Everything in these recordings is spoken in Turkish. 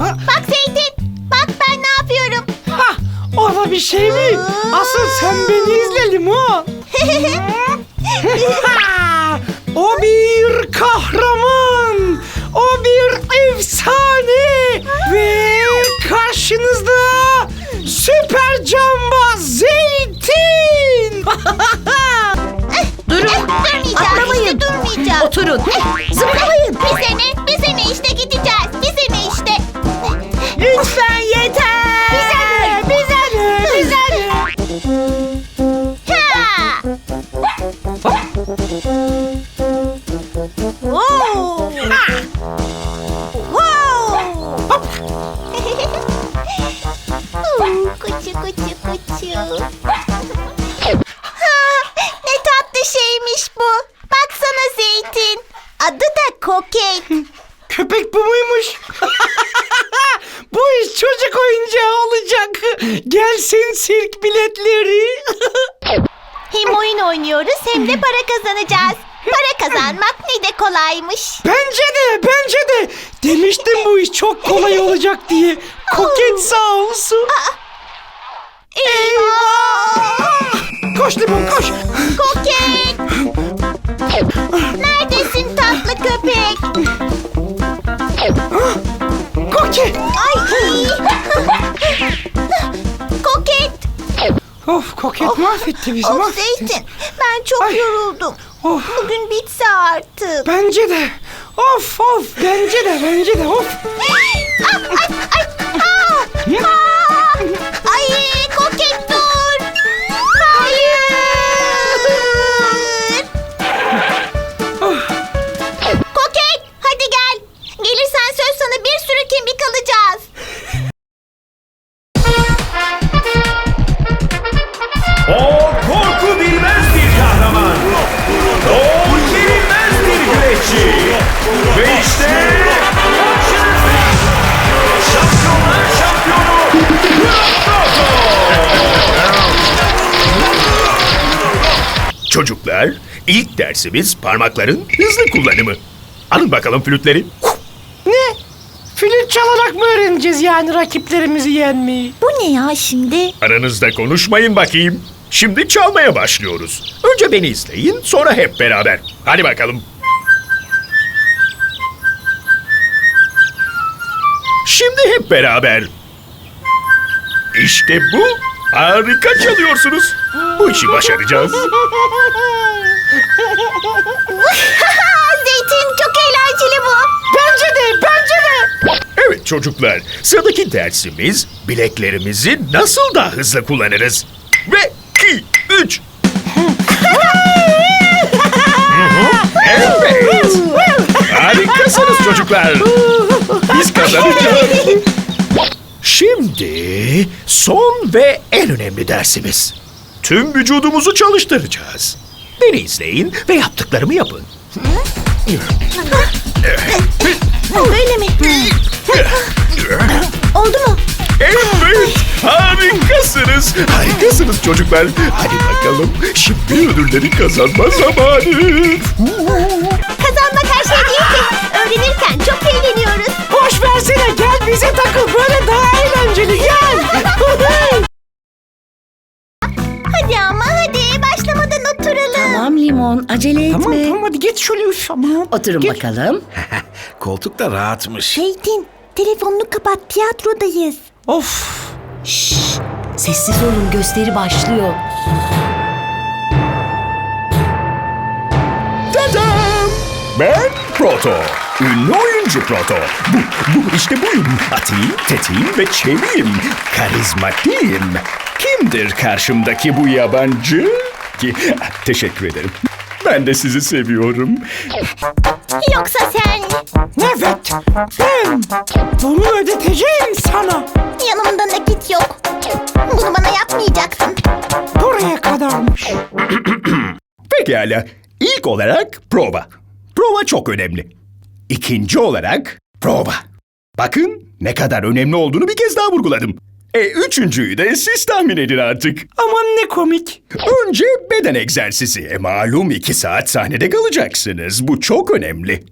Bak Zeytin. Bak ben ne yapıyorum. Hah, o da bir şey mi? Asıl sen beni izle limon. Ha, o bir kahraman. O bir efsane. Ve karşınızda süper cambaz Zeytin. Durun. durmayacağız. Atlamayın. işte durmayacağız. Oturun. Zıplamayın. Kuçu kuçu. Ha, ne tatlı şeymiş bu. Baksana Zeytin. Adı da Koket. Köpek bu muymuş? bu iş çocuk oyuncağı olacak. Gelsin sirk biletleri. Hem oyun oynuyoruz hem de para kazanacağız. Para kazanmak ne de kolaymış. bence de bence de. Demiştim bu iş çok kolay olacak diye. Koket sağ olsun. Eyvah! Koş limon koş. Koket! Neredesin tatlı köpek? Koket. Ay! Koket! Of koket mahvetti bizi Of mahvetti. Zeytin, ben çok Ay. yoruldum. Of. Bugün bitse artık. Bence de. Of of bence de bence de of. Çocuklar, ilk dersimiz parmakların hızlı kullanımı. Alın bakalım flütleri. Ne? Flüt çalarak mı öğreneceğiz yani rakiplerimizi yenmeyi? Bu ne ya şimdi? Aranızda konuşmayın bakayım. Şimdi çalmaya başlıyoruz. Önce beni izleyin, sonra hep beraber. Hadi bakalım. Şimdi hep beraber. İşte bu. Harika çalıyorsunuz. Bu işi başaracağız. Zeytin çok eğlenceli bu. Bence de bence de. Evet çocuklar, sıradaki dersimiz bileklerimizi nasıl daha hızlı kullanırız. Ve iki, üç. evet. Harikasınız çocuklar. Biz kazanacağız. Şimdi son ve en önemli dersimiz. Tüm vücudumuzu çalıştıracağız. Beni izleyin ve yaptıklarımı yapın. Böyle mi? Oldu mu? Evet, harikasınız. Harikasınız çocuklar. Hadi bakalım, şimdi ödülleri kazanma zamanı. Kazanmak her şey değil ki. Öğrenirken çok eğleniyoruz. Boş versene gel bize takıl böyle daha eğlenceli gel. Hadi ama hadi başlamadan oturalım. Tamam limon acele etme. tamam tamam hadi geç şöyle üf aman. Oturun Geç. bakalım. Koltuk da rahatmış. Zeytin telefonunu kapat tiyatrodayız. Of. Şşş, sessiz olun gösteri başlıyor. Ben Proto. Ünlü oyuncu Proto. Bu, bu işte buyum. Atayım, tetiğim ve çeviyim. Karizmatiğim. Kimdir karşımdaki bu yabancı? Ki, teşekkür ederim. Ben de sizi seviyorum. Yoksa sen Evet ben bunu ödeteceğim sana. yanımda nakit yok. Bunu bana yapmayacaksın. Buraya kadarmış. Pekala. İlk olarak prova. Prova çok önemli. İkinci olarak prova. Bakın ne kadar önemli olduğunu bir kez daha vurguladım. E üçüncüyü de siz tahmin edin artık. Aman ne komik. Önce beden egzersizi. E malum iki saat sahnede kalacaksınız. Bu çok önemli.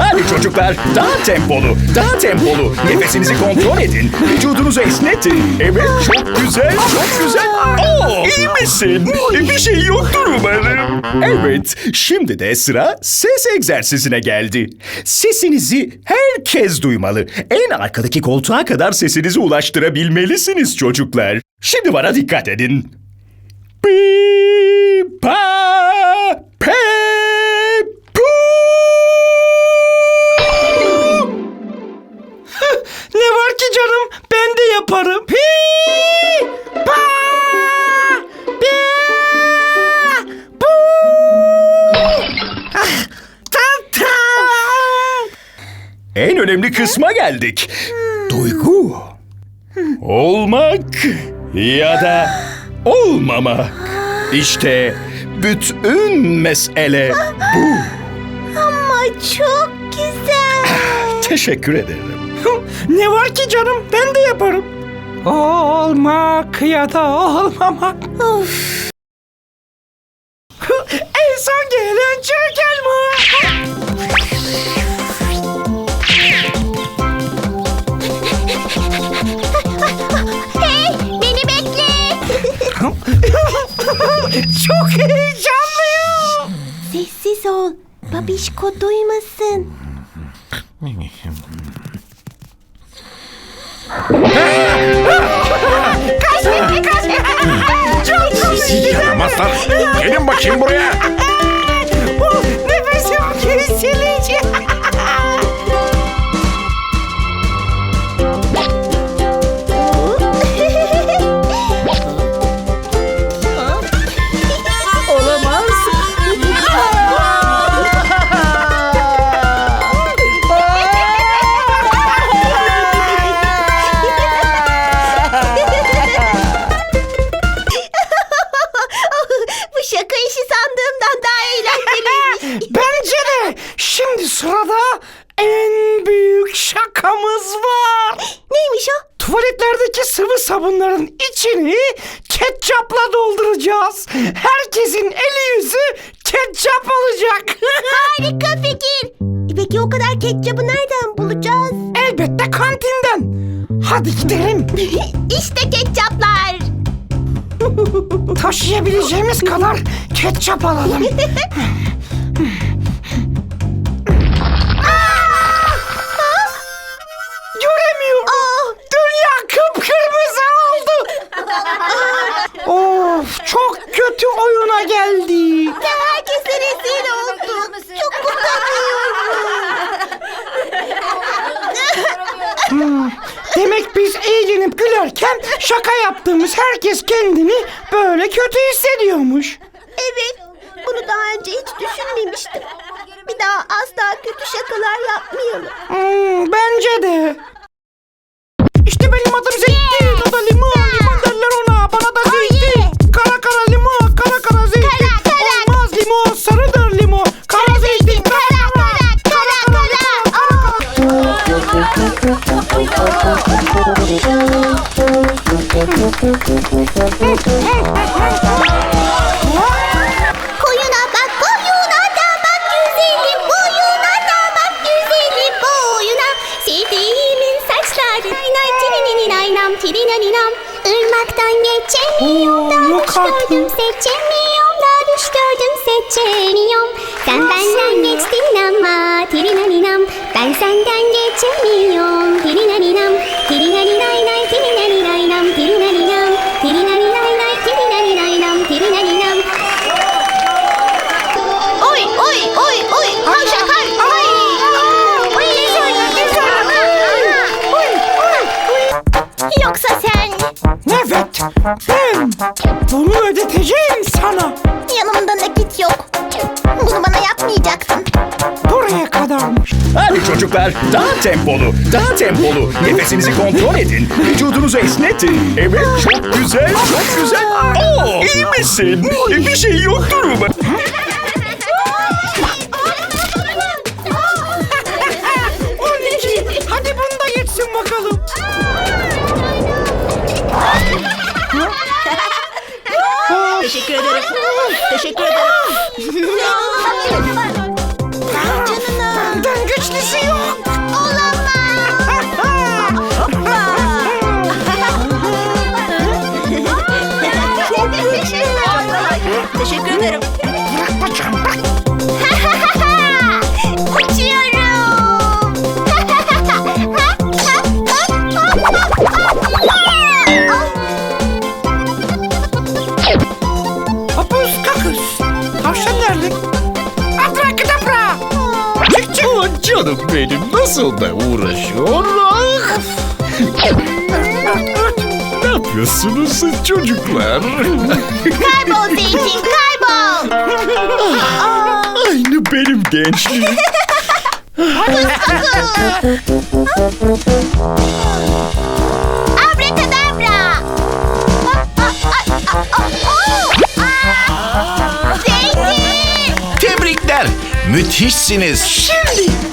Hadi çocuklar daha tempolu, daha tempolu. Nefesinizi kontrol edin. Vücudunuzu esnetin. Evet çok güzel, çok güzel. Oo, iyi misin? E, bir şey yoktur umarım. Evet, şimdi de sıra ses egzersizine geldi. Sesinizi herkes duymalı. En arkadaki koltuğa kadar sesinizi ulaştırabilmelisiniz çocuklar. Şimdi bana dikkat edin. Pi pa pe pu. Ne var ki canım? Ben de yaparım. Pi, pa, pi, pu. Ah, tam, tam. En önemli kısma geldik. Duygu. Olmak ya da olmamak. İşte bütün mesele bu. Ama çok güzel. Teşekkür ederim. Ne var ki canım? Ben de yaparım. Olmak ya da olmamak. of. Çok heyecanlıyım. Sessiz ol. Babişko duymasın. Yaramazlar. Gelin bakayım buraya. Bence de. Şimdi sırada en büyük şakamız var. Neymiş o? Tuvaletlerdeki sıvı sabunların içini ketçapla dolduracağız. Herkesin eli yüzü ketçap olacak. Harika fikir. E Peki o kadar ketçabı nereden bulacağız? Elbette kantinden. Hadi gidelim. işte ketçaplar. Taşıyabileceğimiz kadar ketçap alalım. Göremiyorum. Dünya kıpkırmızı oldu. of çok kötü oyuna geldi. Herkese rezil olduk. Çok utanıyorum. Demek biz eğlenip gülerken şaka yaptığımız herkes kendini böyle kötü hissediyormuş. Daha önce hiç düşünmemiştim. Bir daha asla kötü şakalar yapmayalım. Hmm, bence de. İşte benim adım Zeytin. O da limon. Limon derler ona. Bana da zeytin. Kara kara limon. Kara kara zeytin. Kara, kara. Olmaz limon. Sarıdır limon. Kara zeytin. Kara kara. Kara kara. Koyuna düş gördüm, seçemiyorum da düş gördüm, seçemiyorum. Sen benden geçtin ama, tirinaninam. Ben senden geçemiyorum, tirinaninam. Tirinaninay, tirinaninaynam, Ben bunu ödeteceğim sana. yanımda nakit yok. Bunu bana yapmayacaksın. Buraya kadarmış. Hadi çocuklar daha tempolu, daha tempolu. Nefesinizi kontrol edin. Vücudunuzu esnetin. Evet çok güzel, çok güzel. Oo, iyi misin? Bir şey yoktur umarım. Tavşan yerlik. Abrakadabra. Çık çık. Oh, canım benim nasıl da uğraşıyor. Ah! ne yapıyorsunuz siz çocuklar? Kaybol zeytin kaybol. Aynı benim gençliğim. Abrakadabra. Müthişsiniz. Şimdi.